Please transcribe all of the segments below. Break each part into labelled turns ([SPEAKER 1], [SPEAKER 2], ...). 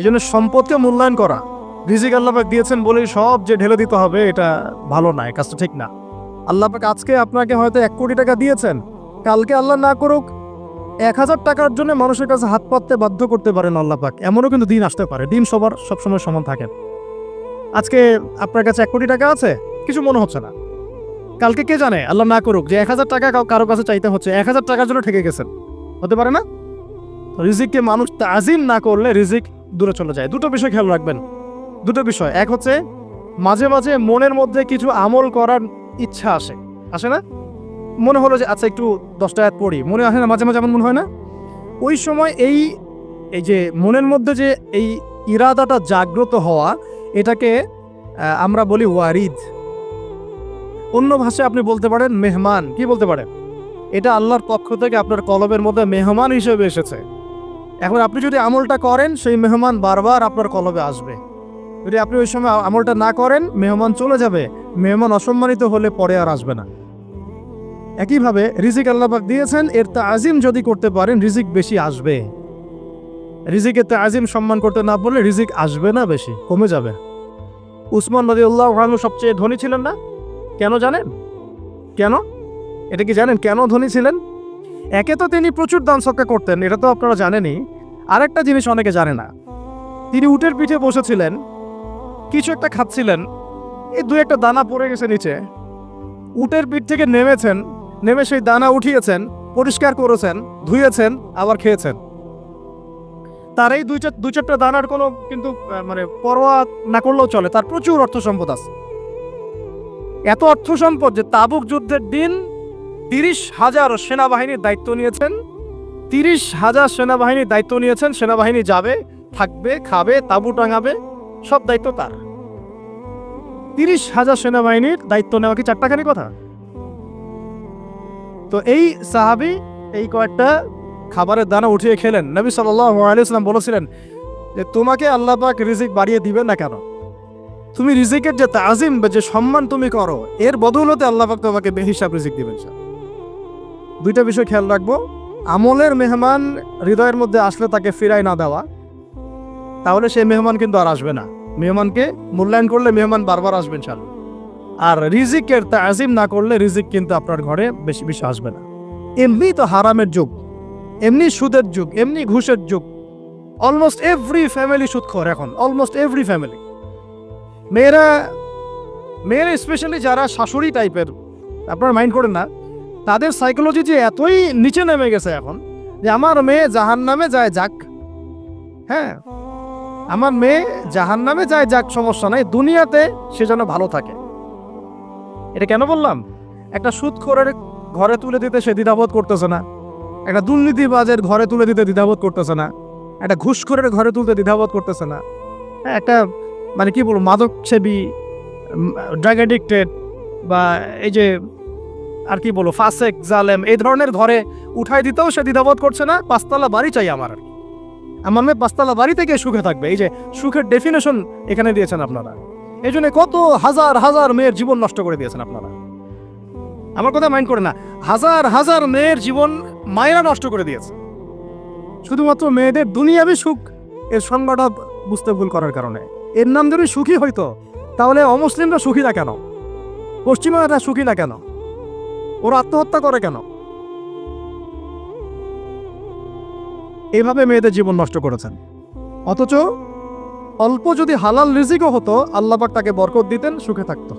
[SPEAKER 1] এই জন্য সম্পদকে মূল্যায়ন করা। রিজিক আল্লাপাক দিয়েছেন বলেই সব যে ঢেলে দিতে হবে, এটা ভালো না কাজটা ঠিক না। আল্লাপাক আজকে আপনাকে হয়তো এক কোটি টাকা দিয়েছেন। কালকে আল্লাহ না করুক, এক হাজার টাকার জন্য মানুষের কাছে হাত পাততে বাধ্য করতে পারেন আল্লাপাক এমনও কিন্তু দিন আসতে পারে, দিন সবার সবসময় সমান থাকে। আজকে আপনার কাছে এক কোটি টাকা আছে, কিছু মনে হচ্ছে না। কালকে কে জানে, আল্লাহ না করুক, যে এক হাজার টাকা কারও কাছে চাইতে হচ্ছে, এক হাজার টাকার জন্য ঠেকে গেছেন। হতে পারে না? রিজিককে মানুষ তাজিম না করলে রিজিক দূরে চলে যায়। দুটো বিষয় খেয়াল রাখবেন। দুটো বিষয়। এক হচ্ছে, মাঝে মাঝে মনের মধ্যে কিছু আমল করার ইচ্ছা আসে। আসে না? মনে হলো যে আচ্ছা একটু দশটা আয়াত পড়ি। মনে আসে না? মাঝে মাঝে এমন মনে হয় না? ওই সময় এই এই যে মনের মধ্যে যে এই ইরাদাটা জাগ্রত হওয়া, এটাকে আমরা বলি ওয়ারিদ। অন্য ভাষায় আপনি বলতে পারেন মেহমান। কি বলতে পারেন এটা আল্লাহর পক্ষ থেকে আপনার কলবের মধ্যে মেহমান হিসেবে এসেছে। এখন আপনি যদি আমলটা করেন, সেই মেহমান বারবার আপনার কলবে আসবে। যদি আপনি ওই সময় আমলটা না করেন, মেহমান চলে যাবে। মেহমান অসম্মানিত হলে পরে আর আসবে না। একইভাবে রিজিক আল্লাপাক দিয়েছেন, এর তাজিম যদি করতে পারেন, রিজিক বেশি আসবে। রিজিকের তাজিম সম্মান করতে না পারলে রিজিক আসবে না বেশি, কমে যাবে। উসমান নদী উল্লাহ সবচেয়ে ধনী ছিলেন না? কেন জানেন? কেন? এটা কি জানেন? কেন ধনী ছিলেন? একে তো তিনি প্রচুর দান সক্কা করতেন, এটা তো আপনারা জানেনই। আরেকটা জিনিস অনেকে জানে না। তিনি উটের পিঠে বসেছিলেন, কিছু একটা খাচ্ছিলেন, এই দু একটা দানা পড়ে গেছে নিচে। উটের পিঠ থেকে নেমেছেন, নেমে সেই দানা উঠিয়েছেন, পরিষ্কার করেছেন, ধুয়েছেন, আবার খেয়েছেন। তার এই দুই চার দুই চারটা দানার কোনো কিন্তু মানে পরোয়া না করলেও চলে, তার প্রচুর অর্থ সম্পদ আছে। এত অর্থ সম্পদ যে তাবুক যুদ্ধের দিন তিরিশ হাজার সেনাবাহিনীর দায়িত্ব নিয়েছেন। তিরিশ হাজার সেনাবাহিনীর দায়িত্ব নিয়েছেন, সেনাবাহিনী যাবে, থাকবে, খাবে, তাবু টাঙাবে, সব দায়িত্ব তার। তিরিশ হাজার সেনাবাহিনীর দায়িত্ব নেওয়া কি চারটাখানি কথা? তো এই সাহাবি এই কয়েকটা খাবারের দানা উঠিয়ে খেলেন। নবী সাল্লাম বলেছিলেন যে, তোমাকে আল্লাহ পাক রিজিক বাড়িয়ে দিবেন না কেন? তুমি রিজিকের যে তাজিম বা যে সম্মান তুমি করো, এর বদৌলতে আল্লাহ পাক তোমাকে বেহিসাব রিজিক দিবেন স্যার দুইটা বিষয় খেয়াল রাখব। আমলের মেহমান হৃদয়ের মধ্যে আসলে তাকে ফিরাই না দেওয়া। তাহলে সেই মেহমান কিন্তু আর আসবে না। মেহমানকে মূল্যায়ন করলে মেহমান বারবার আসবেন স্যার আর রিজিকের তাজিম না করলে রিজিক কিন্তু আপনার ঘরে বেশি বেশি আসবে না। এমনি তো হারামের যুগ, এমনি সুদের যুগ, এমনি ঘুষের যুগ। অলমোস্ট এভরি ফ্যামিলি সুদখোর এখন অলমোস্ট এভরি ফ্যামিলি মেয়েরা মেয়েরা স্পেশালি যারা শাশুড়ি টাইপের আপনারা মাইন্ড করেন না তাদের সাইকোলজি যে এতই নিচে নেমে গেছে এখন যে আমার মেয়ে জাহান নামে যায় যাক। হ্যাঁ আমার মেয়ে জাহান নামে যায় যাক সমস্যা নাই। দুনিয়াতে সে যেন ভালো থাকে। এটা কেন বললাম? একটা সুদ সুদখোরের ঘরে তুলে দিতে সে দ্বিধাবোধ করতেছে না। একটা দুর্নীতিবাজের ঘরে তুলে দিতে দ্বিধাবোধ করতেছে না। একটা ঘুষখোরের ঘরে তুলতে দ্বিধাবোধ করতেছে না। হ্যাঁ, একটা মানে কি বলব মাদক সেবী ড্রাগ অ্যাডিক্টেড বা এই যে আর কি বলব ফাসেক, জালেম, এই ধরনের ঘরে উঠাই দিতেও সে দ্বিধাবোধ করছে না, পাঁচতলা বাড়ি চাই আমার। আর আমার মেয়ে পাঁচতলা বাড়ি থেকে সুখে থাকবে। এই যে সুখের ডেফিনেশন এখানে দিয়েছেন আপনারা। এই জন্য কত হাজার হাজার মেয়ের জীবন নষ্ট করে দিয়েছেন আপনারা। আমার কথা মাইন্ড করে না, হাজার হাজার মেয়ের জীবন মায়েরা নষ্ট করে দিয়েছে। শুধুমাত্র মেয়েদের দুনিয়াবি সুখ, এর সংজ্ঞাটা বুঝতে ভুল করার কারণে। এর নাম যদি সুখী হইতো, তাহলে অমুসলিমরা সুখী না কেন? পশ্চিমারা সুখী না কেন? ওরা আত্মহত্যা করে কেন? এভাবে মেয়েদের জীবন নষ্ট করেছেন। অথচ অল্প যদি হালাল রিজিকও হতো, আল্লাপাক তাকে বরকত দিতেন, সুখে থাকতো।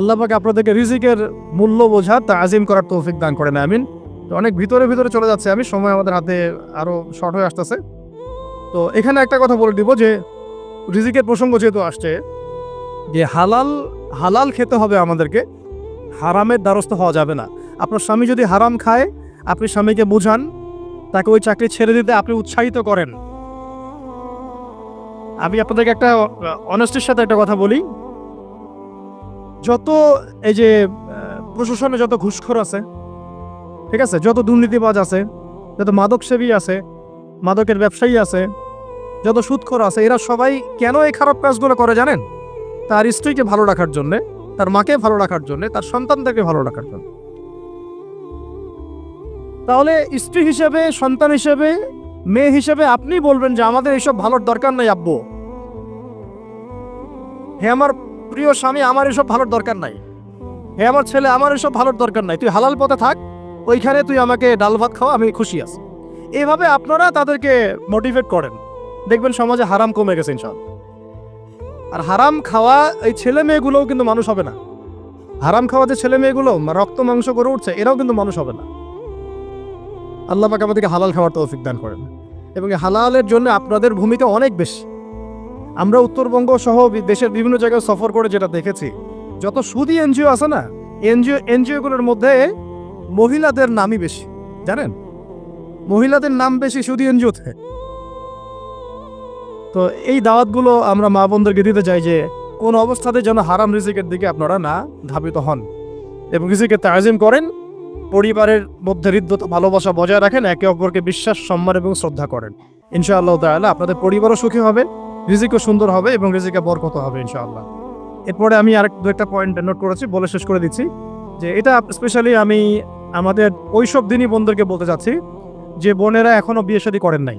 [SPEAKER 1] আল্লাপাক আপনাদেরকে রিজিকের মূল্য বোঝা তা আজিম করার তৌফিক দান করে করেন, আমিন। তো অনেক ভিতরে ভিতরে চলে যাচ্ছে, আমি সময় আমাদের হাতে আরও শর্ট হয়ে আসতেছে। তো এখানে একটা কথা বলে দিব যে, রিজিকের প্রসঙ্গ যেহেতু আসছে, যে হালাল হালাল খেতে হবে আমাদেরকে। হারামের দ্বারস্থ হওয়া যাবে না। আপনার স্বামী যদি হারাম খায়, আপনি স্বামীকে বোঝান, তাকে ওই চাকরি ছেড়ে দিতে আপনি উৎসাহিত করেন। আমি আপনাদেরকে একটা অনেস্টির সাথে একটা কথা বলি। যত এই যে প্রশাসনে যত ঘুষখোর আছে, ঠিক আছে? যত দুর্নীতিবাজ আছে, যত মাদক সেবী আছে, মাদকের ব্যবসায়ী আছে, যত সুদখোর আছে, এরা সবাই কেন এই খারাপ কাজগুলো করে জানেন? তার স্ত্রীকে ভালো রাখার জন্যে। তার মাকে ভালো রাখার জন্যে, তার সন্তানদেরকে ভালো রাখার জন্য। তাহলে স্ত্রী হিসেবে, সন্তান হিসেবে, মেয়ে হিসেবে আপনি বলবেন যে, আমাদের এইসব ভালোর দরকার নাই, আব্বু। হে আমার প্রিয় স্বামী, আমার এসব ভালোর দরকার নাই। হে আমার ছেলে, আমার এসব ভালোর দরকার নাই। তুই হালাল পথে থাক, ওইখানে তুই আমাকে ডাল ভাত খাওয়া আমি খুশি আছি। এভাবে আপনারা তাদেরকে মোটিভেট করেন। দেখবেন সমাজে হারাম কমে গেছে ইনশাল্লাহ আর হারাম খাওয়া এই ছেলে মেয়েগুলোও কিন্তু মানুষ হবে না। হারাম খাওয়া যে ছেলে মেয়েগুলো রক্ত, মাংস করে উঠছে, এরাও কিন্তু মানুষ হবে না। আল্লাহ পাক আমাদেরকে হালাল খাওয়ার তৌফিক দান করেন। এবং হালালের জন্য আপনাদের ভূমিকা অনেক বেশি। আমরা উত্তরবঙ্গ সহ দেশের বিভিন্ন জায়গায় সফর করে যেটা দেখেছি, যত সুদী এনজিও আছে না, এনজিও, এনজিওগুলোর মধ্যে মহিলাদের নামই বেশি। জানেন? মহিলাদের নাম বেশি সুদী এনজিওতে। তো এই দাওয়াতগুলো আমরা মা বোনদেরকে দিতে চাই যে কোন অবস্থাতে যেন হারাম রিজিকের দিকে আপনারা না ধাবিত হন এবং রিজিকে তাজিম করেন, পরিবারের মধ্যে হৃদ্যতা ভালোবাসা বজায় রাখেন, একে অপরকে বিশ্বাস, সম্মান এবং শ্রদ্ধা করেন। ইনশাআল্লাহ তাআলা আপনাদের পরিবারও সুখী হবে, রিজিকও সুন্দর হবে এবং রিজিকে বরকত হবে ইনশাআল্লাহ। এরপরে আমি আরেক দু একটা পয়েন্ট নোট করেছি, বলে শেষ করে দিচ্ছি, যে এটা স্পেশালি আমি আমাদের ওইসব দিনই বোনদেরকে বলতে চাচ্ছি, যে বোনেরা এখনও বিয়ে শাদী করেন নাই।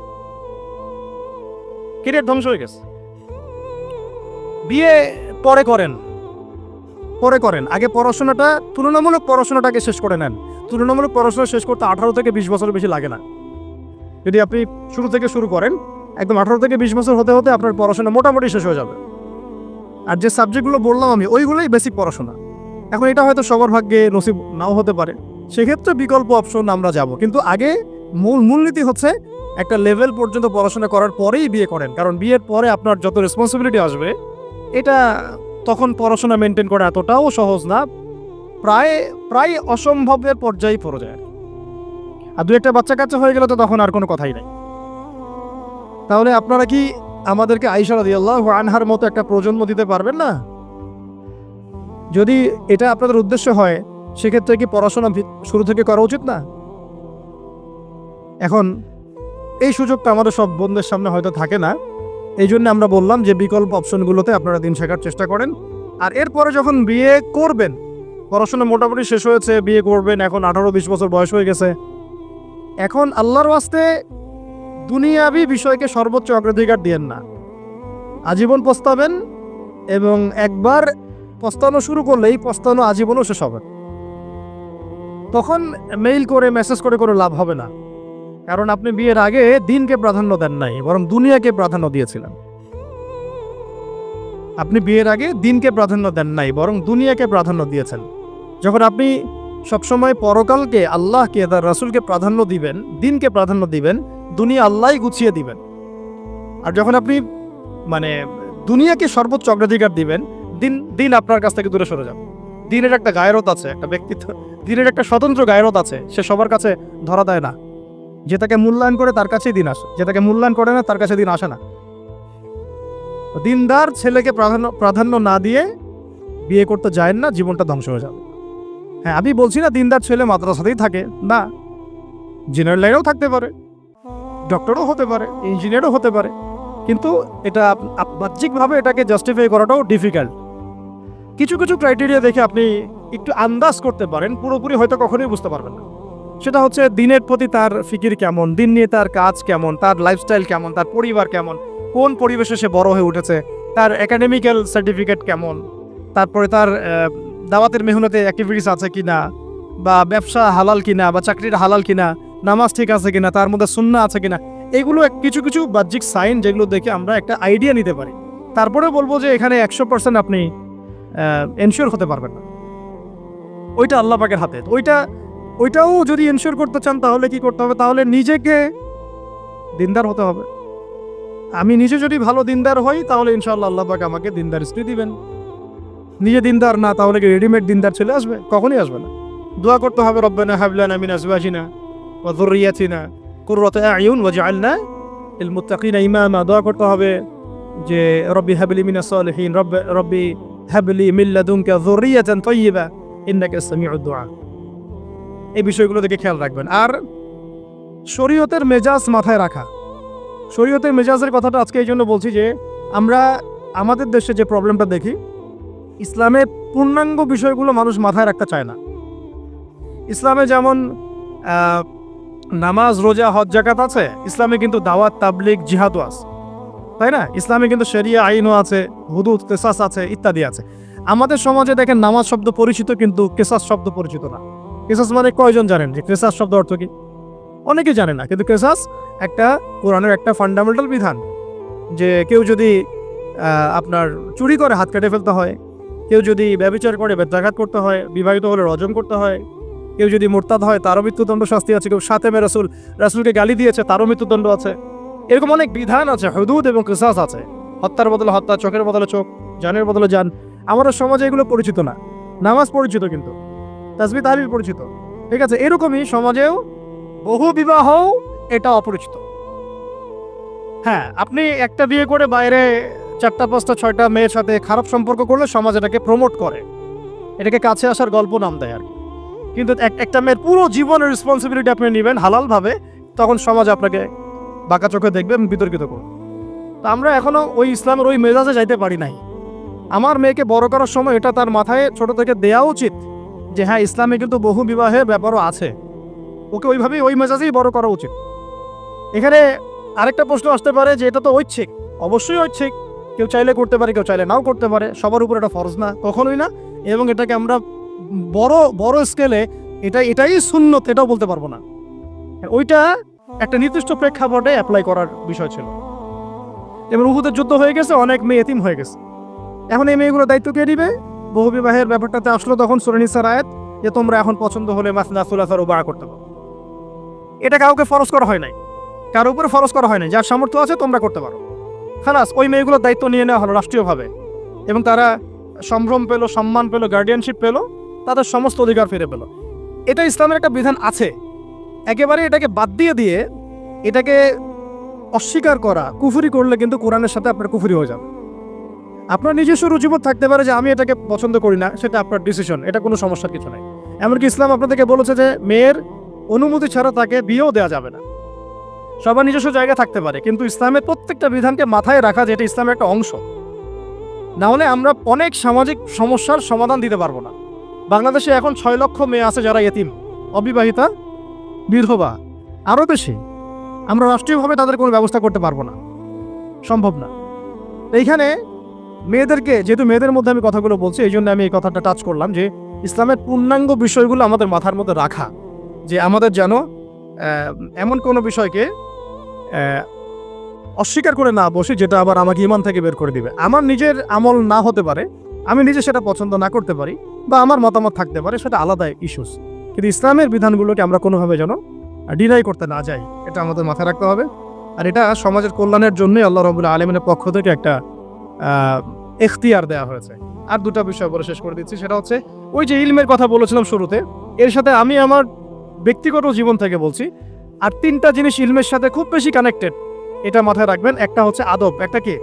[SPEAKER 1] কেরিয়ার ধ্বংস হয়ে গেছে। বিয়ে পরে করেন। পরে করেন। আগে পড়াশোনাটা, তুলনামূলক পড়াশোনাটাকে শেষ করে নেন। তুলনামূলক পড়াশোনা শেষ করতে আঠারো থেকে বিশ বছর বেশি লাগে না। যদি আপনি শুরু থেকে শুরু করেন, একদম আঠারো থেকে বিশ বছর হতে হতে আপনার পড়াশোনা মোটামুটি শেষ হয়ে যাবে। আর যে সাবজেক্টগুলো বললাম আমি, ওইগুলোই বেসিক পড়াশোনা। এখন এটা হয়তো সবার ভাগ্যে নসিব নাও হতে পারে। সেক্ষেত্রে বিকল্প অপশন আমরা যাব। কিন্তু আগে মূল মূলনীতি হচ্ছে একটা লেভেল পর্যন্ত পড়াশোনা করার পরেই বিয়ে করেন। কারণ বিয়ের পরে আপনার যত রেসপন্সিবিলিটি আসবে, এটা তখন পড়াশোনা মেনটেন করা এতটাও সহজ না, প্রায় প্রায় অসম্ভবের পর্যায়ে পড়ে যায় আর দু একটা বাচ্চা কাচ্চা হয়ে গেলে তো তখন আর কোনো কথাই নাই। তাহলে আপনারা কি আমাদেরকে আইসা রাদিয়াল্লাহু আনহার মতো একটা প্রজন্ম দিতে পারবেন না? যদি এটা আপনাদের উদ্দেশ্য হয়, সেক্ষেত্রে কি পড়াশোনা শুরু থেকে করা উচিত না? এখন এই সুযোগটা আমাদের সব বন্ধুদের সামনে হয়তো থাকে না। এই জন্য আমরা বললাম যে বিকল্প অপশনগুলোতে আপনারা দিন শেখার চেষ্টা করেন। আর এরপরে যখন বিয়ে করবেন, পড়াশোনা মোটামুটি শেষ হয়েছে, বিয়ে করবেন, এখন আঠারো বিশ বছর বয়স হয়ে গেছে। এখন আল্লাহর ওয়াস্তে দুনিয়াবি বিষয়কে সর্বোচ্চ অগ্রাধিকার দিয়েন না। আজীবন পস্তাবেন এবং একবার পস্তানো শুরু করলে এই পস্তানো আজীবনও শেষ হবে। তখন মেইল করে, মেসেজ করে কোনো লাভ হবে না। কারণ আপনি বিয়ের আগে দিনকে প্রাধান্য দেন নাই, বরং দুনিয়াকে প্রাধান্য দিয়েছিলেন। আপনি বিয়ের আগে দিনকে প্রাধান্য দেন নাই, বরং দুনিয়াকে প্রাধান্য দিয়েছেন। যখন আপনি সবসময় পরকালকে আল্লাহকে তার রাসূলকে প্রাধান্য দিবেন, দিনকে প্রাধান্য দিবেন, দুনিয়া আল্লাহই গুছিয়ে দিবেন। আর যখন আপনি মানে দুনিয়াকে সর্বোচ্চ অগ্রাধিকার দিবেন, দিন দিন আপনার কাছ থেকে দূরে সরে যাবে। দিনের একটা গায়রত আছে, একটা ব্যক্তিত্ব, দিনের একটা স্বতন্ত্র গায়রত আছে, সে সবার কাছে ধরা দেয় না। যে তাকে মূল্যায়ন করে তার কাছেই দিন আসে। যে তাকে মূল্যায়ন করে না, তার কাছে দিন আসে না। দিনদার ছেলেকে প্রাধান্য প্রাধান্য না দিয়ে বিয়ে করতে যায় না, জীবনটা ধ্বংস হয়ে যাবে। হ্যাঁ আমি বলছি না দিনদার ছেলে মাদ্রাসাতেই থাকে। না জেনারেল লাইনেও থাকতে পারে ডক্টরও হতে পারে ইঞ্জিনিয়ারও হতে পারে। কিন্তু এটা বাহ্যিকভাবে এটাকে জাস্টিফাই করাটাও ডিফিকাল্ট কিছু কিছু ক্রাইটেরিয়া দেখে আপনি একটু আন্দাজ করতে পারেন, পুরোপুরি হয়তো কখনোই বুঝতে পারবেন না। সেটা হচ্ছে দিনের প্রতি তার ফিকির কেমন, দিন নিয়ে তার কাজ কেমন, তার লাইফস্টাইল কেমন, তার পরিবার কেমন, কোন পরিবেশে সে বড় হয়ে উঠেছে, তার একাডেমিক্যাল সার্টিফিকেট কেমন, তারপরে তার দাওয়াতের মেহনতে অ্যাক্টিভিটিস আছে কিনা, বা ব্যবসা হালাল কিনা, বা চাকরির হালাল কিনা, নামাজ ঠিক আছে কিনা, তার মধ্যে সুন্না আছে কিনা, এগুলো কিছু কিছু বাহ্যিক সাইন যেগুলো দেখে আমরা একটা আইডিয়া নিতে পারি। তারপরে বলব যে এখানে একশো পার্সেন্ট আপনি এনশিওর হতে পারবেন না। ওইটা আল্লাহ পাকের হাতে, ওইটা ওইটাও যদি এনশিওর করতে চান, তাহলে কি করতে হবে? তাহলে নিজেকে দিনদার হতে হবে। আমি নিজে যদি ভালো দিনদার হই, তাহলে ইনশাআল্লাহ আল্লাহ আমাকে দিনদার স্ত্রী দিবেন। নিজে দিনদার না, তাহলে কি রেডিমেড দিনদার চলে আসবে? কখনই আসবে না। দোয়া করতে হবে, রব্বানা হাবলানা মিন আজওয়াজিনা ওয়া যুররিয়াতিনা কুররত আয়ুন ওয়াজআলনা লিল মুত্তাকিনা ইমামা। দোয়া করতে হবে যে, রব্বি হাবলি মিনাস সালিহিন, রব্বি রব্বি হাবলি মিন লাদুনকা যুররিয়াতান তাইয়্যিবা ইন্নাকা সামিউদ দুআ এই বিষয়গুলো দিকে খেয়াল রাখবেন। আর শরীয়তের মেজাজ মাথায় রাখা। শরীয়তের মেজাজের কথাটা আজকে এই জন্য বলছি যে, আমরা আমাদের দেশে যে প্রবলেমটা দেখি ইসলামের পূর্ণাঙ্গ বিষয়গুলো মানুষ মাথায় রাখতে চায় না। ইসলামে যেমন নামাজ, রোজা, হজ জাকাত আছে, ইসলামে কিন্তু দাওয়াত, তাবলিগ, জিহাদও আছে। তাই না? ইসলামে কিন্তু শরিয়া আইনও আছে হুদুদ কেসাস আছে, ইত্যাদি আছে। আমাদের সমাজে দেখেন নামাজ শব্দ পরিচিত কিন্তু কেসাস শব্দ পরিচিত না। কেসাস মানে কয়জন জানেন? যে কেসাস শব্দ অর্থ কি? অনেকে জানে না, কিন্তু কেসাস একটা কোরআনের একটা ফান্ডামেন্টাল বিধান। যে কেউ যদি আপনার চুরি করে, হাত কেটে ফেলতে হয়, কেউ যদি ব্যবচার করে বেত্রাঘাত করতে হয়, বিবাহিত হলে রজম করতে হয়, কেউ যদি মোরতাদ হয়, তারও মৃত্যুদণ্ড শাস্তি আছে, কেউ সাথে রাসুল, রাসুলকে গালি দিয়েছে, তারও মৃত্যুদণ্ড আছে। এরকম অনেক বিধান আছে, হদুদ এবং কেসাস আছে। হত্যার বদলে হত্যা, চোখের বদলে চোখ, জানের বদলে জান। আমাদের সমাজে এগুলো পরিচিত না। নামাজ পরিচিত কিন্তু। তাসবি তাহলিল পরিচিত। ঠিক আছে, এরকমই সমাজেও বহু বিবাহ এটা অপরিচিত। হ্যাঁ আপনি একটা বিয়ে করে বাইরে চারটা, পাঁচটা, ছয়টা মেয়ের সাথে খারাপ সম্পর্ক করলে সমাজ এটাকে প্রমোট করে। এটাকে কাছে আসার গল্প নাম দেয় আর কিন্তু এক- একটা মেয়ের পুরো জীবনের রেসপন্সিবিলিটি আপনি নেবেন হালালভাবে, তখন সমাজ আপনাকে বাঁকা চোখে দেখবে বিতর্কিত করবে। তো আমরা এখনও ওই ইসলামের ওই মেজাজে যাইতে পারি নাই। আমার মেয়েকে বড় করার সময় এটা তার মাথায় ছোট থেকে দেওয়া উচিত। যে হ্যাঁ ইসলামে কিন্তু বহু বিবাহের ব্যাপারও আছে। ওকে ওইভাবেই ওই মেজাজেই বড় করা উচিত। এখানে আরেকটা প্রশ্ন আসতে পারে যে এটা তো ঐচ্ছিক। অবশ্যই ঐচ্ছিক। কেউ চাইলে করতে পারে, কেউ চাইলে নাও করতে পারে। সবার উপর এটা ফরজ না, কখনোই না। এবং এটাকে আমরা বড় বড় স্কেলে এটা, এটাই শূন্যত এটাও বলতে পারব না। ওইটা একটা নির্দিষ্ট প্রেক্ষাপটে অ্যাপ্লাই করার বিষয় ছিল। এবং উহুদের যুদ্ধ হয়ে গেছে, অনেক মেয়ে এতিম হয়ে গেছে। এখন এই মেয়েগুলো দায়িত্ব কে দিবে বহু বিবাহের ব্যাপারটাতে আসলো তখন সুরেনিসার আয়াত যে তোমরা এখন পছন্দ হলে মাসনা সুলাসার বাড়া করতে পারো। এটা কাউকে ফরজ করা হয় নাই। কারও উপরে ফরজ করা হয় নাই। যার সামর্থ্য আছে তোমরা করতে পারো। খালাস, ওই মেয়েগুলোর দায়িত্ব নিয়ে নেওয়া হলো রাষ্ট্রীয়ভাবে। এবং তারা সম্ভ্রম পেল, সম্মান পেল গার্ডিয়ানশিপ পেল, তাদের সমস্ত অধিকার ফিরে পেল। এটা ইসলামের একটা বিধান আছে। একেবারে এটাকে বাদ দিয়ে দিয়ে এটাকে অস্বীকার করা, কুফুরি করলে কিন্তু কোরআনের সাথে আপনার কুফুরি হয়ে যাবে। আপনার নিজস্ব রুচিবোধ থাকতে পারে যে আমি এটাকে পছন্দ করি না, সেটা আপনার ডিসিশন এটা কোনো সমস্যার কিছু নাই। এমনকি ইসলাম আপনাদেরকে বলেছে যে, মেয়ের অনুমতি ছাড়া তাকে বিয়েও দেওয়া যাবে না। সবার নিজস্ব জায়গা থাকতে পারে, কিন্তু ইসলামের প্রত্যেকটা বিধানকে মাথায় রাখা যেটা ইসলামের একটা অংশ। না হলে আমরা অনেক সামাজিক সমস্যার সমাধান দিতে পারব না। বাংলাদেশে এখন ছয় লক্ষ মেয়ে আছে যারা এতিম, অবিবাহিতা, বিধবা। আরও বেশি। আমরা রাষ্ট্রীয়ভাবে তাদের কোনো ব্যবস্থা করতে পারব না। সম্ভব না। এইখানে মেয়েদেরকে, যেহেতু মেয়েদের মধ্যে আমি কথাগুলো বলছি, এই জন্য আমি এই কথাটা টাচ করলাম যে ইসলামের পূর্ণাঙ্গ বিষয়গুলো আমাদের মাথার মধ্যে রাখা, যে আমাদের যেন এমন কোনো বিষয়কে অস্বীকার করে না বসে, যেটা আবার আমাকে ইমান থেকে বের করে দিবে। আমার নিজের আমল না হতে পারে, আমি নিজে সেটা পছন্দ না করতে পারি, বা আমার মতামত থাকতে পারে, সেটা আলাদা ইস্যুস কিন্তু ইসলামের বিধানগুলোকে আমরা কোনোভাবে যেন ডিনাই করতে না যাই, এটা আমাদের মাথায় রাখতে হবে। আর এটা সমাজের কল্যাণের জন্যই আল্লাহ রবুল্লা আলমিনের পক্ষ থেকে একটা এখতিয়ার দেওয়া হয়েছে। আর দুটা বিষয় বলে শেষ করে দিচ্ছি, সেটা হচ্ছে, ওই যে ইলমের কথা বলেছিলাম শুরুতে, এর সাথে আমি আমার ব্যক্তিগত জীবন থেকে বলছি, আর তিনটা জিনিস ইলমের সাথে খুব বেশি কানেক্টেড এটা মাথায় রাখবেন, একটা হচ্ছে আদব, একটা কি?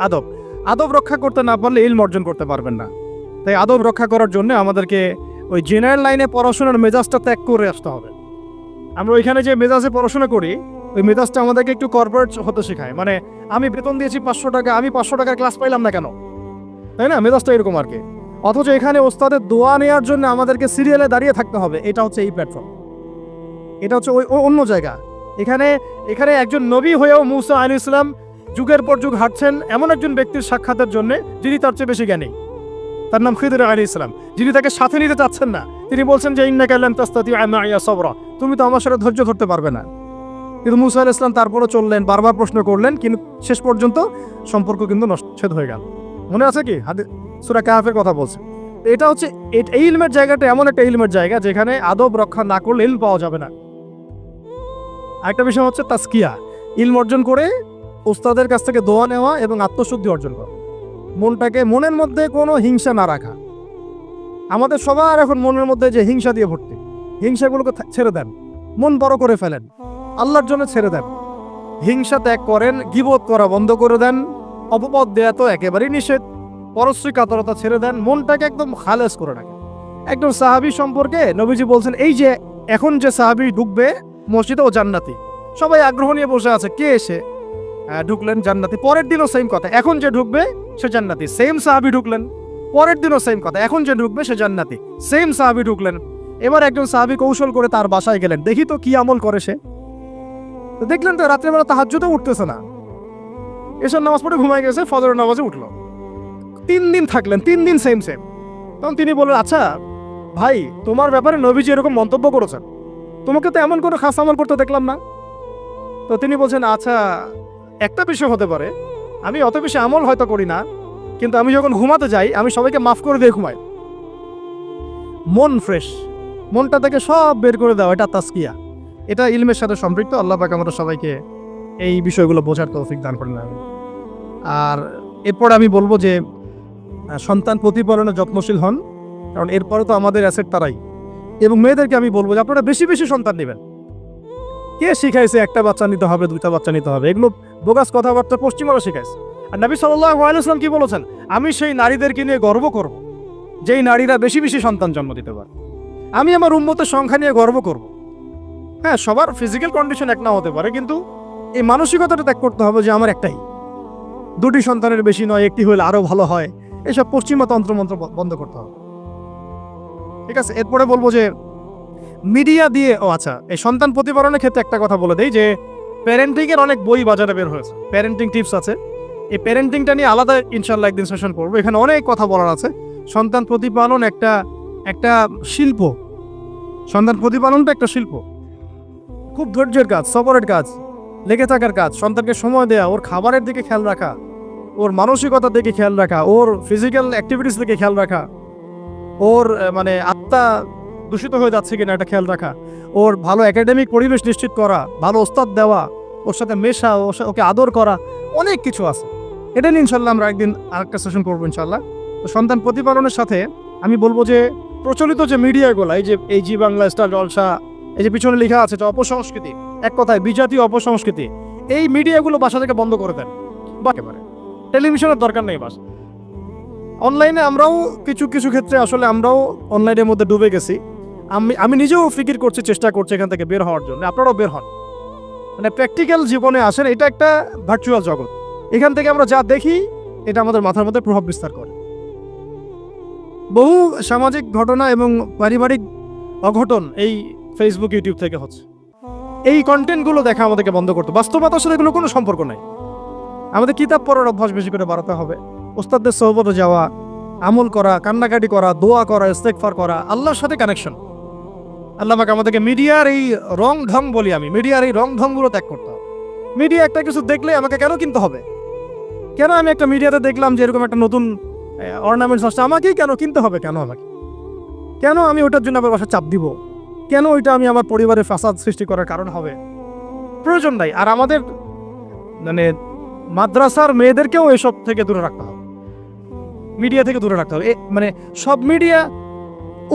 [SPEAKER 1] আদব। আদব রক্ষা করতে না পারলে ইলম অর্জন করতে পারবেন না। তাই আদব রক্ষা করার জন্য আমাদেরকে ওই জেনারেল লাইনে পড়াশোনার মেজাজটা ত্যাগ করে আসতে হবে। আমরা ওইখানে যে মেজাজে পড়াশোনা করি, ওই মেজাজটা আমাদেরকে একটু কর্পোরেট হতে শেখায়। মানে আমি বেতন দিয়েছি পাঁচশো টাকা, আমি পাঁচশো টাকার ক্লাস পাইলাম না কেন? তাই না? মেজাজটা এরকম আর কি। অথচ এখানে ওস্তাদের দোয়া নেওয়ার জন্য আমাদেরকে সিরিয়ালে দাঁড়িয়ে থাকতে হবে। এটা হচ্ছে এই প্ল্যাটফর্ম এটা হচ্ছে ওই অন্য জায়গা। এখানে এখানে একজন নবী হয়েও মুসা আলী ইসলাম যুগের পর যুগ হাঁটছেন এমন একজন ব্যক্তির সাক্ষাতের জন্য যিনি তার চেয়ে বেশি জ্ঞানী। তার নাম খিদর আলী ইসলাম যিনি তাকে সাথে নিতে চাচ্ছেন না। তিনি বলছেন যে ইন্না কাল্লাম তাস্তাতি সবরা। তুমি তো আমার সাথে ধৈর্য ধরতে পারবে না। কিন্তু মুসা আল ইসলাম তারপরও চললেন, বারবার প্রশ্ন করলেন, কিন্তু শেষ পর্যন্ত সম্পর্ক কিন্তু নচ্ছেদ হয়ে গেল। মনে আছে কি? হাতে সুরা কাহাফের কথা বলছে। এটা হচ্ছে এই ইলমের জায়গাটা এমন একটা ইলমের জায়গা যেখানে আদব রক্ষা না করলে ইলম পাওয়া যাবে না। আরেকটা বিষয় হচ্ছে তাস্কিয়া ইলম অর্জন করে ওস্তাদের কাছ থেকে দোয়া নেওয়া এবং আত্মশুদ্ধি অর্জন করা। মনটাকে মনের মধ্যে কোনো হিংসা না রাখা। আমাদের সবার এখন মনের মধ্যে যে হিংসা দিয়ে ভর্তি। হিংসাগুলোকে ছেড়ে দেন। মন বড় করে ফেলেন। আল্লাহর জন্য ছেড়ে দেন। হিংসা ত্যাগ করেন গিবোধ করা বন্ধ করে দেন অপপদ দেয়া তো একেবারেই নিষেধ। পরশ্রী কাতরতা ছেড়ে দেন মনটাকে একদম খালেজ করে রাখেন। একদম সাহাবি সম্পর্কে নবীজি বলছেন এই যে এখন যে সাহাবি ঢুকবে মসজিদে ও জান্নাতি। সবাই আগ্রহ নিয়ে বসে আছে কে এসে আহ, ঢুকলেন জান্নাতি। পরের দিনও সেম কথা এখন যে ঢুকবে সে জান্নাতি। সেম সাহাবি ঢুকলেন। পরের দিনও সেম কথা এখন যে ঢুকবে সে জান্নাতি। সেম সাহাবি ঢুকলেন। এবার একজন সাহাবি কৌশল করে তার বাসায় গেলেন। দেখি তো কি আমল করে সে। তো দেখলেন তো, রাত্রেবেলা তাহাজ্জুদে উঠতেছে না। এসব নামাজ পড়ে ঘুমায় গেছে, ফজরের নামাজে উঠল। তিন দিন থাকলেন, তিন দিন সেম সেম তখন তিনি বললেন আচ্ছা ভাই, তোমার ব্যাপারে নবীজি এরকম মন্তব্য করেছেন। তোমাকে তো এমন কোনো খাস আমল করতে দেখলাম না। তো তিনি বলছেন আচ্ছা একটা বিষয় হতে পারে। আমি অত বেশি আমল হয়তো করি না, কিন্তু আমি যখন ঘুমাতে যাই, আমি সবাইকে মাফ করে দিয়ে ঘুমাই। মন ফ্রেশ মনটা থেকে সব বের করে দাও এটা তাস্কিয়া এটা ইলমের সাথে সম্পৃক্ত, আল্লাহ পাক আমরা সবাইকে এই বিষয়গুলো বোঝার তৌফিক দান করেন আমি আর এরপর আমি বলব যে সন্তান প্রতিপালনে যত্নশীল হন, কারণ এরপরে তো আমাদের অ্যাসেট তারাই। এবং মেয়েদেরকে আমি বলব যে, আপনারা বেশি বেশি সন্তান নেবেন। কে শিখাইছে একটা বাচ্চা নিতে হবে, দুইটা বাচ্চা নিতে হবে? এগুলো বোগাস কথাবার্তা পশ্চিমারা শিখাইছে। আর নবী আলাইসলাম কি বলেছেন? আমি সেই নারীদেরকে নিয়ে গর্ব করব, যেই নারীরা বেশি বেশি সন্তান জন্ম দিতে পারে। আমি আমার উন্মতের সংখ্যা নিয়ে গর্ব করব। হ্যাঁ সবার ফিজিক্যাল কন্ডিশন এক না হতে পারে, কিন্তু এই মানসিকতাটা ত্যাগ করতে হবে যে আমার একটাই। দুটি সন্তানের বেশি নয়, একটি হলে আরও ভালো হয়। এসব পশ্চিমা তন্ত্রমন্ত্র বন্ধ করতে হবে। ঠিক আছে, এরপরে বলব যে মিডিয়া দিয়ে, ও আচ্ছা এই সন্তান প্রতিপালনের ক্ষেত্রে একটা কথা বলে দেই যে প্যারেন্টিং এর অনেক বই বাজারে বের হয়েছে। প্যারেন্টিং টিপস আছে। এই প্যারেন্টিংটা নিয়ে আলাদা ইনশাল্লাহ একদিন সেশন করব। এখানে অনেক কথা বলার আছে। সন্তান প্রতিপালন একটা একটা শিল্প। সন্তান প্রতিপালনটা একটা শিল্প। খুব ধৈর্যের কাজ সবরের কাজ, লেগে থাকার কাজ, সন্তানকে সময় দেওয়া ওর খাবারের দিকে খেয়াল রাখা, ওর মানসিকতার দিকে খেয়াল রাখা, ওর ফিজিক্যাল অ্যাক্টিভিটিস দিকে খেয়াল রাখা, ওর মানে আত্মা দূষিত হয়ে যাচ্ছে কিনা এটা খেয়াল রাখা, ওর ভালো একাডেমিক পরিবেশ নিশ্চিত করা, ভালো ওস্তাদ দেওয়া, ওর সাথে মেশা ওকে আদর করা, অনেক কিছু আছে। এটা নিয়ে ইনশাল্লাহ আমরা একদিন আরেকটা সেশন করব ইনশাল্লাহ তো সন্তান প্রতিপালনের সাথে আমি বলব যে প্রচলিত যে মিডিয়াগুলো এই যে এই জি বাংলা স্টার জলসা এই যে পিছনে লেখা আছে যে অপসংস্কৃতি, এক কথায় বিজাতীয় অপসংস্কৃতি, এই মিডিয়াগুলো বাসা থেকে বন্ধ করে দেন। বা একেবারে। টেলিভিশনের দরকার নেই বাস। অনলাইনে আমরাও কিছু কিছু ক্ষেত্রে আসলে আমরাও অনলাইনের মধ্যে ডুবে গেছি। আমি আমি নিজেও ফিকির করছি, চেষ্টা করছি এখান থেকে বের হওয়ার জন্য। আপনারাও বের হন। মানে প্র্যাকটিক্যাল জীবনে আসেন, এটা একটা ভার্চুয়াল জগৎ। এখান থেকে আমরা যা দেখি, এটা আমাদের মাথার মধ্যে প্রভাব বিস্তার করে। বহু সামাজিক ঘটনা এবং পারিবারিক অঘটন এই ফেসবুক ইউটিউব থেকে হচ্ছে। এই কন্টেন্টগুলো দেখা আমাদেরকে বন্ধ করতে। বাস্তবতার সাথে এগুলো কোনো সম্পর্ক নাই। আমাদের কিতাব পড়ার অভ্যাস বেশি করে বাড়াতে হবে। ওস্তাদদের সহবতে যাওয়া, আমল করা, কান্নাকাটি করা, দোয়া করা ইস্তেকফার করা, আল্লাহর সাথে কানেকশন আল্লাহ আমাদেরকে মিডিয়ার এই রং ঢং বলি আমি, মিডিয়ার এই রং ঢংগুলো ত্যাগ করতে হবে। মিডিয়া একটা কিছু দেখলে আমাকে কেন কিনতে হবে? কেন আমি একটা মিডিয়াতে দেখলাম যে এরকম একটা নতুন অর্নামেন্টস আসছে, আমাকেই কেন কিনতে হবে? কেন আমাকে? কেন আমি ওটার জন্য আবার বাসা চাপ দিব? কেন ওইটা আমি আমার পরিবারের ফাসাদ সৃষ্টি করার কারণ হবে? প্রয়োজন নাই, আর আমাদের মানে মাদ্রাসার মেয়েদেরকেও এসব থেকে দূরে রাখতে হবে। মিডিয়া থেকে দূরে রাখতে হবে। মানে সব মিডিয়া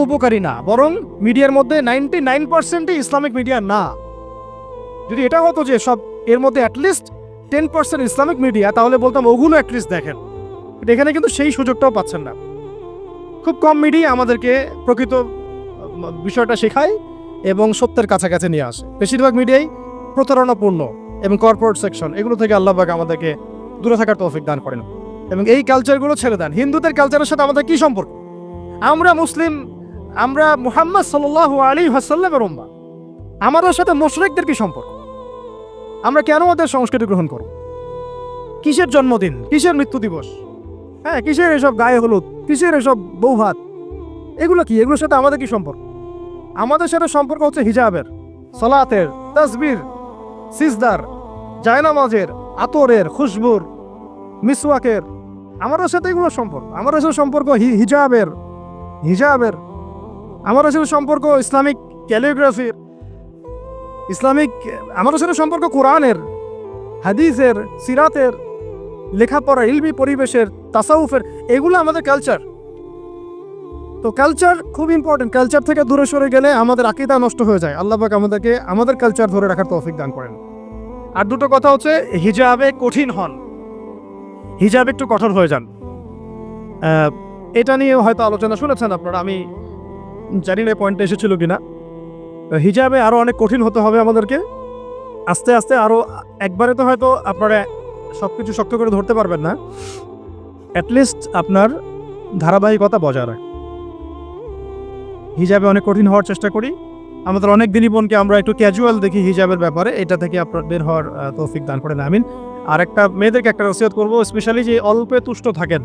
[SPEAKER 1] উপকারী না, বরং মিডিয়ার মধ্যে নাইনটি নাইন পার্সেন্টই ইসলামিক মিডিয়া না। যদি এটা হতো যে সব, এর মধ্যে at least ten percent Islamic media, তাহলে বলতাম ওগুলো অ্যাটলিস্ট দেখেন। এখানে কিন্তু সেই সুযোগটাও পাচ্ছেন না। খুব কম মিডিয়া আমাদেরকে প্রকৃত বিষয়টা শেখায় এবং সত্যের কাছাকাছি নিয়ে আসে। বেশিরভাগ মিডিয়াই প্রতারণাপূর্ণ এবং কর্পোরেট সেকশন এগুলো থেকে আল্লাহ পাক আমাদেরকে দূরে থাকার তৌফিক দান করেন। এবং এই কালচারগুলো ছেড়ে দেন। হিন্দুদের কালচারের সাথে আমাদের কি সম্পর্ক? আমরা মুসলিম, আমরা মুহাম্মদ সাল্লাহ আলী হাসাল্লামের উম্মা। আমাদের সাথে মুশরিকদের কি সম্পর্ক? আমরা কেন ওদের সংস্কৃতি গ্রহণ করব কিসের জন্মদিন? কিসের মৃত্যু দিবস? হ্যাঁ কিসের এসব গায়ে হলুদ? কিসের এসব বৌভাত? এগুলো কি? এগুলোর সাথে আমাদের কি সম্পর্ক? আমাদের সাথে সম্পর্ক হচ্ছে হিজাবের, সলাতের, তসবির, সিজদার, জায়নামাজের, আতরের, খুশবুর, মিসওয়াকের। আমাদের সাথে এগুলো সম্পর্ক। আমাদের সাথে সম্পর্ক হিজাবের হিজাবের। আমাদের সাথে সম্পর্ক ইসলামিক ক্যালিগ্রাফির, ইসলামিক, আমাদের সাথে সম্পর্ক কোরআনের, হাদিসের, সিরাতের লেখাপড়া ইলমি পরিবেশের, তাসাউফের, এগুলো আমাদের কালচার তো কালচার খুব ইম্পর্টেন্ট কালচার থেকে দূরে সরে গেলে আমাদের আকিদা নষ্ট হয়ে যায়। আল্লাহ পাক আমাদেরকে, আমাদের কালচার ধরে রাখার তৌফিক দান করেন। আর দুটো কথা হচ্ছে, হিজাবে কঠিন হন। হিজাব একটু কঠোর হয়ে যান। এটা নিয়ে হয়তো আলোচনা শুনেছেন আপনারা, আমি জানি না পয়েন্টটা এসেছিল কিনা। হিজাবে আরও অনেক কঠিন হতে হবে আমাদেরকে। আস্তে আস্তে আরও একবারে তো হয়তো আপনারা সব কিছু শক্ত করে ধরতে পারবেন না। অ্যাটলিস্ট আপনার ধারাবাহিকতা বজায় রাখ হিজাবে অনেক কঠিন হওয়ার চেষ্টা করি। আমাদের অনেক দিনই বোনকে আমরা একটু ক্যাজুয়াল দেখি হিজাবের ব্যাপারে। এটা থেকে আপনার বের হওয়ার তৌফিক দান করেন, আমিন। আর একটা মেয়েদেরকে একটা নসিহত করব স্পেশালি যে অল্পে তুষ্ট থাকেন।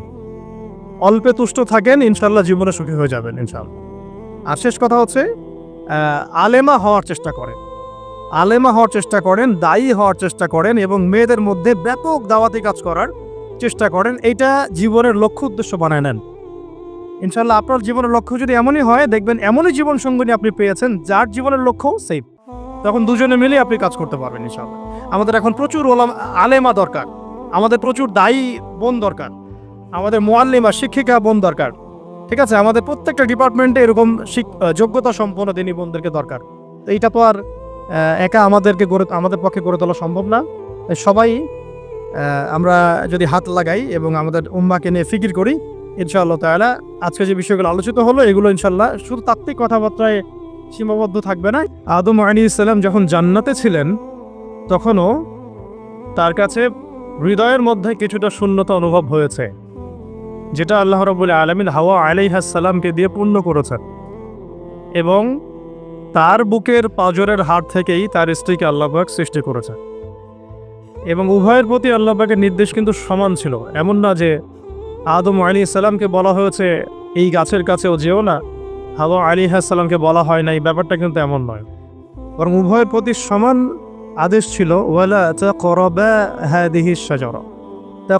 [SPEAKER 1] অল্পে তুষ্ট থাকেন ইনশাল্লাহ জীবনে সুখী হয়ে যাবেন ইনশাল্লাহ আর শেষ কথা হচ্ছে আলেমা হওয়ার চেষ্টা করেন। আলেমা হওয়ার চেষ্টা করেন, দায়ী হওয়ার চেষ্টা করেন এবং মেয়েদের মধ্যে ব্যাপক দাওয়াতি কাজ করার চেষ্টা করেন। এইটা জীবনের লক্ষ্য উদ্দেশ্য বানায় নেন। ইনশাল্লাহ আপনার জীবনের লক্ষ্য যদি এমনই হয়, দেখবেন এমনই জীবন সঙ্গিনী আপনি পেয়েছেন, যার জীবনের লক্ষ্য সেফ তখন দুজনে মিলে আপনি কাজ করতে পারবেন ইনশাল্লাহ আমাদের এখন প্রচুর ওলাম আলেমা দরকার। আমাদের প্রচুর দায়ী বোন দরকার। আমাদের মোয়াল্লিমা, শিক্ষিকা বোন দরকার। ঠিক আছে? আমাদের প্রত্যেকটা ডিপার্টমেন্টে এরকম যোগ্যতা সম্পন্ন দিনী বোনদেরকে দরকার। এইটা তো আর একা আমাদেরকে গড়ে আমাদের পক্ষে গড়ে তোলা সম্ভব না। সবাই আমরা যদি হাত লাগাই এবং আমাদের উম্মাকে নিয়ে ফিকির করি ইনশাআল্লাহ তাআলা। আজকে যে বিষয়গুলো আলোচিত হলো, এগুলো ইনশাল্লাহ শুধু তাত্ত্বিক কথাবার্তায় সীমাবদ্ধ থাকবে না। আদম আলী ইসলাম যখন জান্নাতে ছিলেন, তখনও তার কাছে হৃদয়ের মধ্যে কিছুটা শূন্যতা অনুভব হয়েছে, যেটা আল্লাহ রবুল্লা আলমিন হাওয়া আলাইহাসাল্লামকে দিয়ে পূর্ণ করেছেন এবং তার বুকের পাজরের হাট থেকেই তার স্ত্রীকে আল্লাহবাক সৃষ্টি করেছে এবং উভয়ের প্রতি আল্লাহবাকের নির্দেশ কিন্তু সমান ছিল, এমন না যে আদম আলী ইসাল্লামকে বলা হয়েছে, এই গাছের কাছেও যেও না। হাওয়া আলী সাল্লামকে বলা হয় না, এই ব্যাপারটা কিন্তু এমন নয়। বরং উভয়ের প্রতি সমান আদেশ ছিল, ওয়ালা তা করবা হ্যাঁ দিহি সাজরা তা